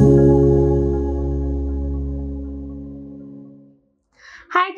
you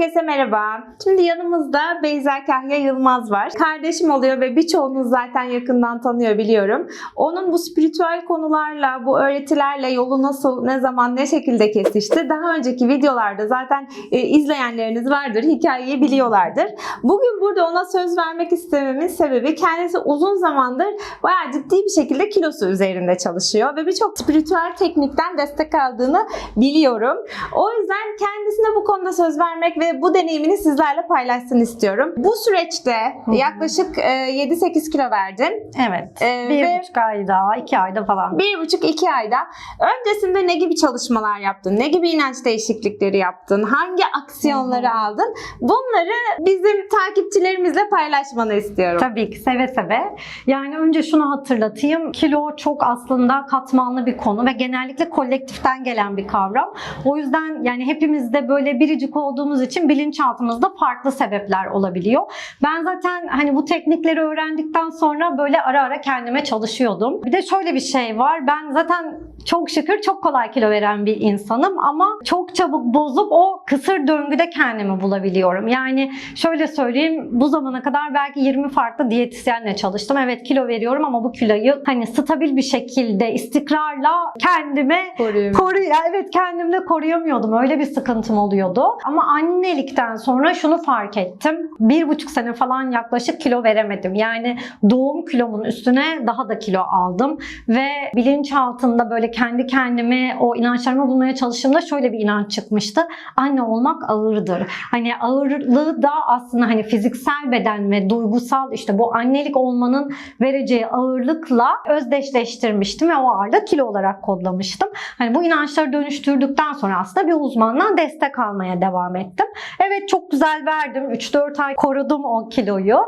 Herkese merhaba. Şimdi yanımızda Beyza Kahya Yılmaz var. Kardeşim oluyor ve birçoğunuz zaten yakından tanıyor biliyorum. Onun bu spiritüel konularla, bu öğretilerle yolu nasıl, ne zaman, ne şekilde kesişti? Daha önceki videolarda zaten e, izleyenleriniz vardır, hikayeyi biliyorlardır. Bugün burada ona söz vermek istememin sebebi kendisi uzun zamandır bayağı ciddi bir şekilde kilosu üzerinde çalışıyor ve birçok spiritüel teknikten destek aldığını biliyorum. O yüzden kendisine bu konuda söz vermek ve bu deneyimini sizlerle paylaşsın istiyorum. Bu süreçte hı. yaklaşık e, 7-8 kilo verdin. Evet. Ee, bir ve- buçuk ayda, iki ayda falan. Bir buçuk iki ayda öncesinde ne gibi çalışmalar yaptın? Ne gibi inanç değişiklikleri yaptın? Hangi aksiyonları Hı hı. aldın? Bunları bizim takipçilerimizle paylaşmanı istiyorum. Tabii ki seve seve. Yani önce şunu hatırlatayım. Kilo çok aslında katmanlı bir konu ve genellikle kolektiften gelen bir kavram. O yüzden yani hepimizde böyle biricik olduğumuz için bilinçaltımızda farklı sebepler olabiliyor. Ben zaten hani bu teknikleri öğrendikten sonra böyle ara ara kendime çalışıyordum. Bir de şöyle bir şey var. Ben zaten çok şükür çok kolay kilo veren bir insanım ama çok çabuk bozup o kısır döngüde kendimi bulabiliyorum. Yani şöyle söyleyeyim bu zamana kadar belki 20 farklı diyetisyenle çalıştım. Evet kilo veriyorum ama bu kiloyu hani stabil bir şekilde istikrarla kendime Koruyayım. Koru evet kendimde koruyamıyordum. Öyle bir sıkıntım oluyordu. Ama annelikten sonra şunu fark ettim. Bir buçuk sene falan yaklaşık kilo veremedim. Yani doğum kilomun üstüne daha da kilo aldım. Ve bilinçaltında böyle kendi kendimi o inançlarımı bulmaya çalıştığımda şöyle bir inanç çıkmıştı. Anne olmak ağırdır. Hani ağırlığı da aslında hani fiziksel beden ve duygusal işte bu annelik olmanın vereceği ağırlıkla özdeşleştirmiştim ve o ağırlığı kilo olarak kodlamıştım. Hani bu inançları dönüştürdükten sonra aslında bir uzmandan destek almaya devam ettim. Evet çok güzel verdim. 3-4 ay korudum o kiloyu.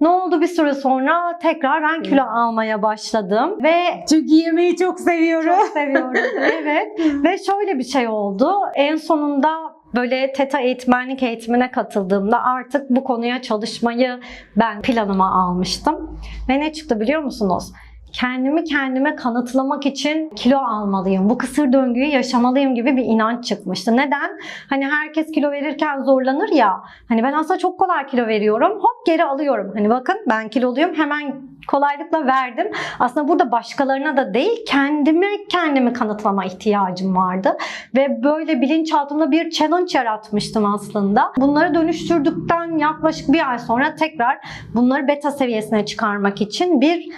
Ne oldu bir süre sonra tekrar ben kilo almaya başladım ve Çünkü yemeği çok seviyorum. çok seviyorum. evet. Ve şöyle bir şey oldu. En sonunda böyle TETA eğitmenlik eğitimine katıldığımda artık bu konuya çalışmayı ben planıma almıştım. Ve ne çıktı biliyor musunuz? Kendimi kendime kanıtlamak için kilo almalıyım. Bu kısır döngüyü yaşamalıyım gibi bir inanç çıkmıştı. Neden? Hani herkes kilo verirken zorlanır ya. Hani ben aslında çok kolay kilo veriyorum. Hop geri alıyorum. Hani bakın ben kiloluyum. Hemen kolaylıkla verdim. Aslında burada başkalarına da değil kendime kendimi kanıtlama ihtiyacım vardı. Ve böyle bilinçaltımda bir challenge yaratmıştım aslında. Bunları dönüştürdükten yaklaşık bir ay sonra tekrar bunları beta seviyesine çıkarmak için bir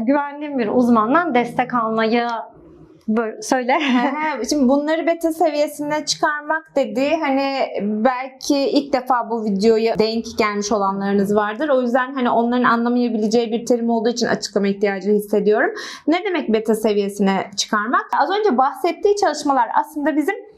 güvendiğim bir uzmandan destek almayı söyle. Şimdi bunları beta seviyesine çıkarmak dedi. Hani belki ilk defa bu videoya denk gelmiş olanlarınız vardır. O yüzden hani onların anlamayabileceği bir terim olduğu için açıklama ihtiyacı hissediyorum. Ne demek beta seviyesine çıkarmak? Az önce bahsettiği çalışmalar aslında bizim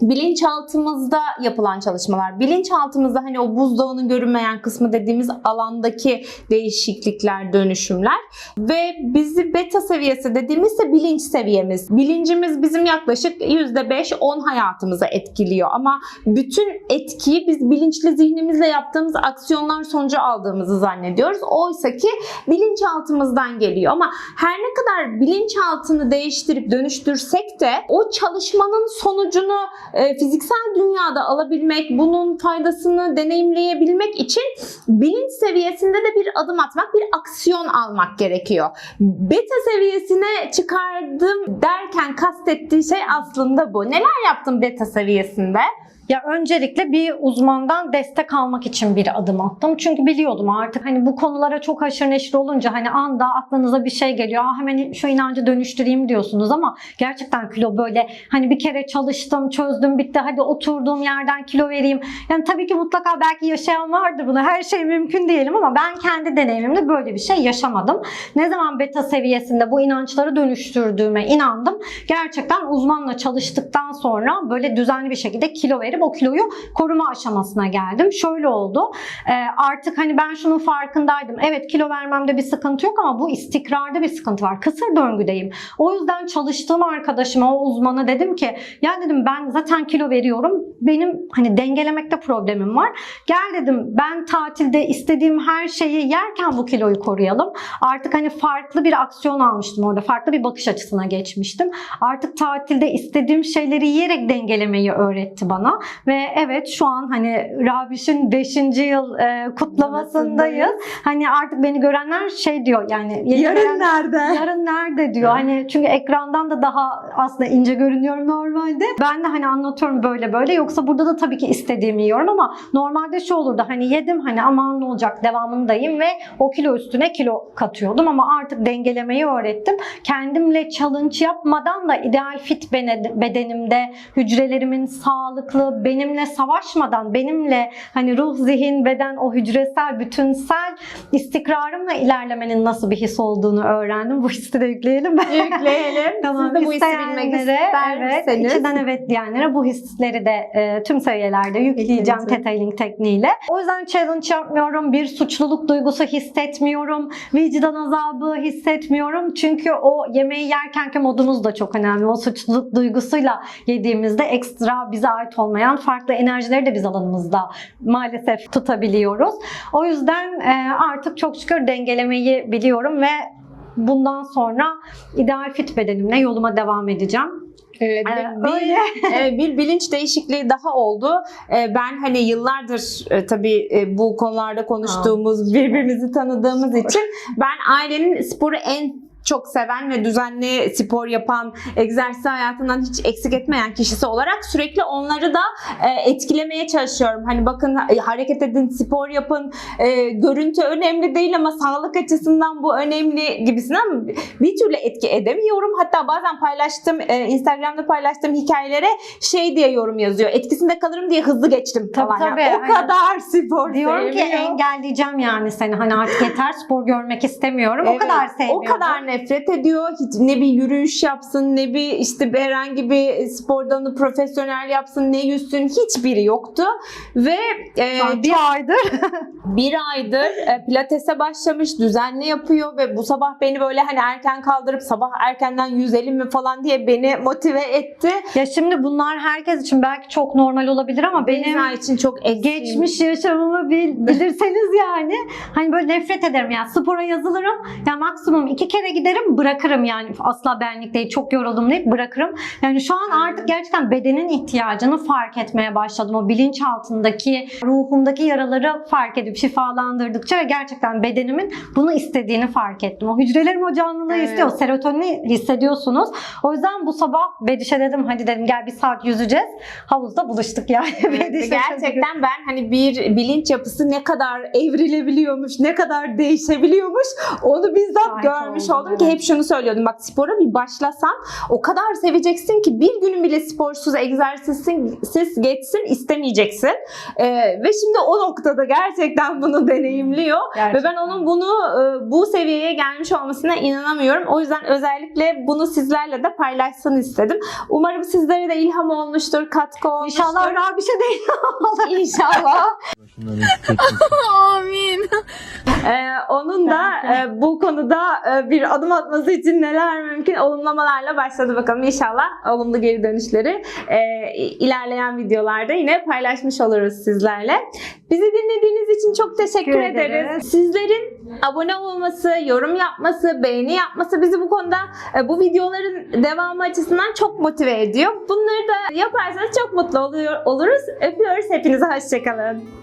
bilinçaltımızda yapılan çalışmalar. Bilinçaltımızda hani o buzdağının görünmeyen kısmı dediğimiz alandaki değişiklikler, dönüşümler ve bizi beta seviyesi dediğimizse bilinç seviyemiz. Bilincimiz bizim yaklaşık %5-10 hayatımızı etkiliyor ama bütün etkiyi biz bilinçli zihnimizle yaptığımız aksiyonlar sonucu aldığımızı zannediyoruz. Oysa ki bilinçaltımızdan geliyor ama her ne kadar bilinçaltını değiştirip dönüştürsek de o çalışmanın sonucunu e, fiziksel dünyada alabilmek, bunun faydasını deneyimleyebilmek için bilinç seviyesinde de bir adım atmak, bir aksiyon almak gerekiyor. Beta seviyesine çıkardım derken kastettiği şey aslında bu. Neler yaptın beta seviyesinde? Ya öncelikle bir uzmandan destek almak için bir adım attım. Çünkü biliyordum artık hani bu konulara çok haşır neşir olunca hani anda aklınıza bir şey geliyor. Aa, hemen şu inancı dönüştüreyim diyorsunuz ama gerçekten kilo böyle hani bir kere çalıştım, çözdüm, bitti. Hadi oturduğum yerden kilo vereyim. Yani tabii ki mutlaka belki yaşayan vardır bunu. Her şey mümkün diyelim ama ben kendi deneyimimde böyle bir şey yaşamadım. Ne zaman beta seviyesinde bu inançları dönüştürdüğüme inandım. Gerçekten uzmanla çalıştıktan sonra böyle düzenli bir şekilde kilo verip O kiloyu koruma aşamasına geldim. Şöyle oldu. Ee, artık hani ben şunun farkındaydım. Evet kilo vermemde bir sıkıntı yok ama bu istikrarda bir sıkıntı var. Kısır döngüdeyim. O yüzden çalıştığım arkadaşıma, o uzmana dedim ki ya dedim ben zaten kilo veriyorum. Benim hani dengelemekte problemim var. Gel dedim ben tatilde istediğim her şeyi yerken bu kiloyu koruyalım. Artık hani farklı bir aksiyon almıştım orada. Farklı bir bakış açısına geçmiştim. Artık tatilde istediğim şeyleri yiyerek dengelemeyi öğretti bana. Ve evet şu an hani Rabiş'in 5. yıl e, kutlamasındayız. Hani artık beni görenler şey diyor yani yeni gelen- nerede? Yarın nerede diyor. Hani çünkü ekrandan da daha aslında ince görünüyorum normalde. Ben de hani anlatıyorum böyle böyle. Yoksa burada da tabii ki istediğimi yiyorum ama normalde şu olurdu. Hani yedim hani aman ne olacak devamındayım ve o kilo üstüne kilo katıyordum ama artık dengelemeyi öğrettim. Kendimle challenge yapmadan da ideal fit bedenimde hücrelerimin sağlıklı, benimle savaşmadan, benimle hani ruh, zihin, beden o hücresel, bütünsel istikrarımla ilerlemenin nasıl bir his olduğunu öğrendim. Bu hissi de yükleyelim. Yükleyelim. Tamam, Siz de bu hissi bilmek ister evet, misiniz? içinden evet diyenlere bu hisleri de e, tüm seviyelerde yükleyeceğim. Theta Healing tekniğiyle. O yüzden challenge yapmıyorum. Bir suçluluk duygusu hissetmiyorum. Vicdan azabı hissetmiyorum. Çünkü o yemeği yerkenki modumuz da çok önemli. O suçluluk duygusuyla yediğimizde ekstra bize ait olmayan farklı enerjileri de biz alanımızda maalesef tutabiliyoruz. O yüzden e, artık çok şükür dengelemeyi biliyorum ve bundan sonra ideal fit bedenimle yoluma devam edeceğim. Evet, Ee, bir, öyle. e, bir bilinç değişikliği daha oldu. E, Ben hani yıllardır e, tabii e, bu konularda konuştuğumuz, birbirimizi tanıdığımız için ben ailenin sporu en çok seven ve düzenli spor yapan, egzersiz hayatından hiç eksik etmeyen kişisi olarak sürekli onları da e, etkilemeye çalışıyorum. Hani bakın e, hareket edin, spor yapın, e, görüntü önemli değil ama sağlık açısından bu önemli gibisinden bir türlü etki edemiyorum. Hatta bazen paylaştım, e, Instagram'da paylaştığım hikayelere şey diye yorum yazıyor. Etkisinde kalırım diye hızlı geçtim Tabii, falan. Yani tabii, o aynen. kadar spor Diyorum ki sevmiyor. engelleyeceğim yani seni. Hani artık yeter spor görmek istemiyorum. o Evet, kadar sevmiyorum. O kadar nefret ediyor. Hiç ne bir yürüyüş yapsın, ne bir işte bir herhangi bir spor dalını profesyonel yapsın, ne yüzsün hiçbiri yoktu. Ve e, bir aydır. bir aydır e, pilatese başlamış, düzenli yapıyor ve bu sabah beni böyle hani erken kaldırıp sabah erkenden yüzelim mi falan diye beni motive etti. ya şimdi bunlar herkes için belki çok normal olabilir ama benim Benim için çok eksiğim. geçmiş yaşamımı bil- bilirseniz yani hani böyle nefret ederim yani spora yazılırım ya maksimum iki kere giderim bırakırım yani asla benlik değil çok yoruldum deyip bırakırım. Yani şu an artık gerçekten bedenin ihtiyacını fark etmeye başladım. O bilinçaltındaki ruhumdaki yaraları fark edip şifalandırdıkça ve gerçekten bedenimin bunu istediğini fark ettim. O hücrelerim o canlılığı Evet. istiyor. Serotonini hissediyorsunuz. O yüzden bu sabah Bediş'e dedim hadi dedim gel bir saat yüzeceğiz. Havuzda buluştuk yani. Evet, gerçekten ben hani bir bilinç yapısı ne kadar evrilebiliyormuş, ne kadar değişebiliyormuş onu bizzat Şahit görmüş oldum, oldum ki hep şunu söylüyordum. Bak spora bir başlasan o kadar seveceksin ki bir günün bile sporsuz, egzersizsiz geçsin istemeyeceksin. Ee, ve şimdi o noktada gerçekten bunu deneyimliyor. Ve ben onun bunu e, bu seviyeye gelmiş olmasına inanamıyorum. O yüzden özellikle bunu sizlerle de paylaşsın istedim. Umarım sizlere de ilham olmuştur, katkı olmuştur. İnşallah Rabişe değil. İnşallah. Başından eksik Amin. Ee, onun da e, bu konuda e, bir adım atması için neler mümkün olumlamalarla başladı bakalım. İnşallah olumlu geri dönüşleri e, ilerleyen videolarda yine paylaşmış oluruz sizlerle. Bizi dinlediğiniz için çok teşekkür Teşekkür ederiz. ederiz. Sizlerin abone olması, yorum yapması, beğeni yapması bizi bu konuda e, bu videoların devamı açısından çok motive ediyor. Bunları da yaparsanız çok mutlu oluyor, oluruz. Öpüyoruz hepinize. Hoşçakalın.